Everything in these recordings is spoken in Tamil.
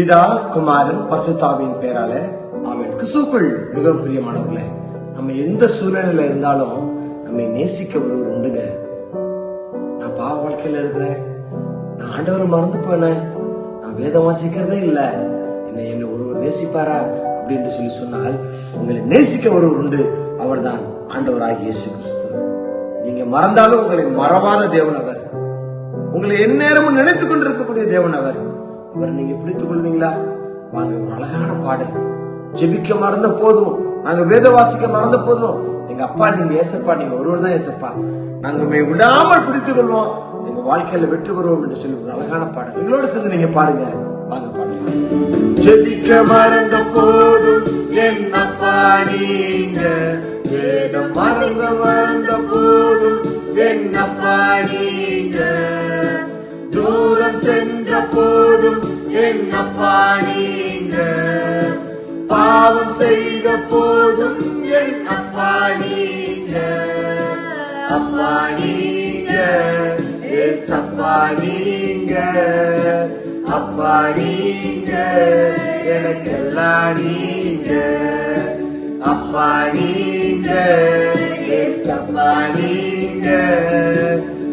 பிதா குமாரன் பரிசுத்தாவின் பேரால அவன் கிறிஸ்துவுக்குள் மிக பிரியமானவர்களே நம்ம எந்த சூழ்நிலையில இருந்தாலும் நம்மை நேசிக்க ஒருவர் உண்டுங்க. நான் பாவ வாழ்க்கையில இருக்கிறேன். நான் ஆண்டவரை மறந்து போனேன். நான் வேதம் வாசிக்கிறதே இல்ல. என்னை என்ன ஒருவர் நேசிப்பாரா அப்படின்னு சொல்லி சொன்னால் உங்களை நேசிக்க ஒருவர் உண்டு. அவர்தான் ஆண்டவராக இயேசு கிறிஸ்து. நீங்க மறந்தாலும் உங்களை மறவாத தேவன் அவர். உங்களை எந்நேரமும் நினைத்துக் கொண்டிருக்கக்கூடிய தேவன் அவர். அவரை நீங்க பிடித்துக் கொள்வீங்களா வாங்க ஒரு அழகான பாடல். ஜெபிக்க மறந்த போதும். நாங்க வேத வாசிக்க மறந்த போதும். எங்க அப்பா நீங்க ஏசப்பா நீங்க ஒருவர் தான் ஏசப்பா. நாங்க உண்மை விடாமல் பிடித்துக் கொள்வோம் எங்க வாழ்க்கையில வெற்றி பெறுவோம் என்று சொல்லி ஒரு அழகான பாடல். எங்களோட சேர்ந்து நீங்க பாடுங்க. வாங்க பாடுங்க. ஜெபிக்க மறந்த போதும். என்னப்பா நீங்க வேதம் மறந்த மறந்த போதும். என்னப்பா நீங்க சென்ற போதும் என்னப்பா நீங்க. பாவம் செய்த போதும் என் அப்பா நீங்க. அப்பா நீங்க ஏசப்பா நீங்க. அப்பா நீங்க எனக்கெல்லாம் நீங்க. அப்பா நீங்க ஏசப்பா நீங்க.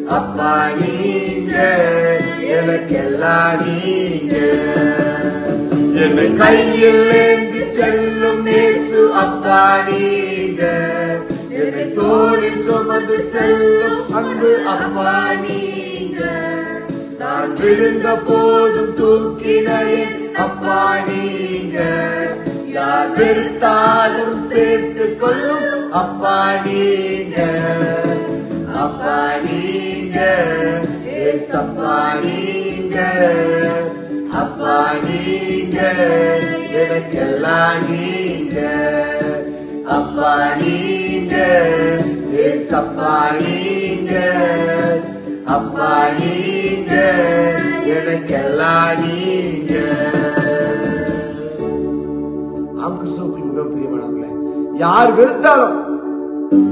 அப்பா நீங்க எனக்கெல்லாம் நீங்க. என்னை கையில் ஏந்தி செல்லும் நேசு அப்பா நீங்க. என்னை தோளில் சுமந்து செல்லும் அன்பு அப்பா நீங்க. நான் விழுந்த போதும் தூக்கின என் அப்பா நீங்க. யார் வெறுத்தாலும் சேர்த்து கொள்ளும் அப்பா நீங்க. அப்பா அப்பா நீங்க எனக்கெல்லாம் நீங்க. அப்பா நீங்க ஏசப்பா நீங்க. அப்பா நீங்க எனக்கெல்லாம் நீங்க. ஆம் கிறிஸ்துவுக்கு மிகவும் பிரியமானவர்களே யார் வெறுத்தாலும்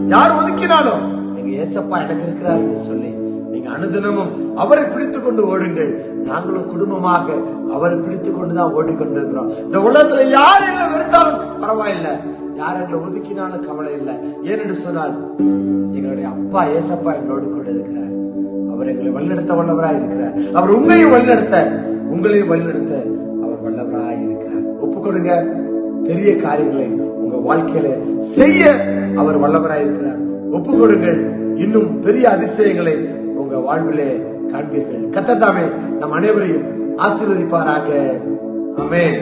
யார் ஒதுக்கினாலும் எங்க ஏசப்பா எனக்கு இருக்கிறார் என்று சொல்லி நீங்க அனுதினமும் அவரை பிடித்துக் கொண்டு ஓடுங்கள். நாங்களும் குடும்பமாக அவரை பிடித்துக் கொண்டுதான் ஓடிக்கொண்டிருக்கிறோம். இந்த உலகத்துல யார் எங்களை வெறுத்தாலும் பரவாயில்லை. யார் எங்களை ஒதுக்கினாலும் கவலை இல்லை. ஏனென்று சொன்னால் எங்களுடைய அப்பா ஏசப்பா எங்களோடு கொண்டு இருக்கிறார். அவர் எங்களை வழிநடத்த வல்லவராய் இருக்கிறார். அவர் உங்களையும் வழிநடத்த உங்களையும் வழிநடத்த அவர் வல்லவராய் இருக்கிறார். ஒப்புக்கொடுங்க. பெரிய காரியங்களை உங்க வாழ்க்கையில செய்ய அவர் வல்லவராய் இருக்கிறார். ஒப்புக்கொடுங்கள். இன்னும் பெரிய அதிசயங்களை உங்க வாழ்விலே காண்பீர்கள். கத்தத்தாமே நம் அனைவரையும் ஆசீர்வதிப்பாராக. அமேன்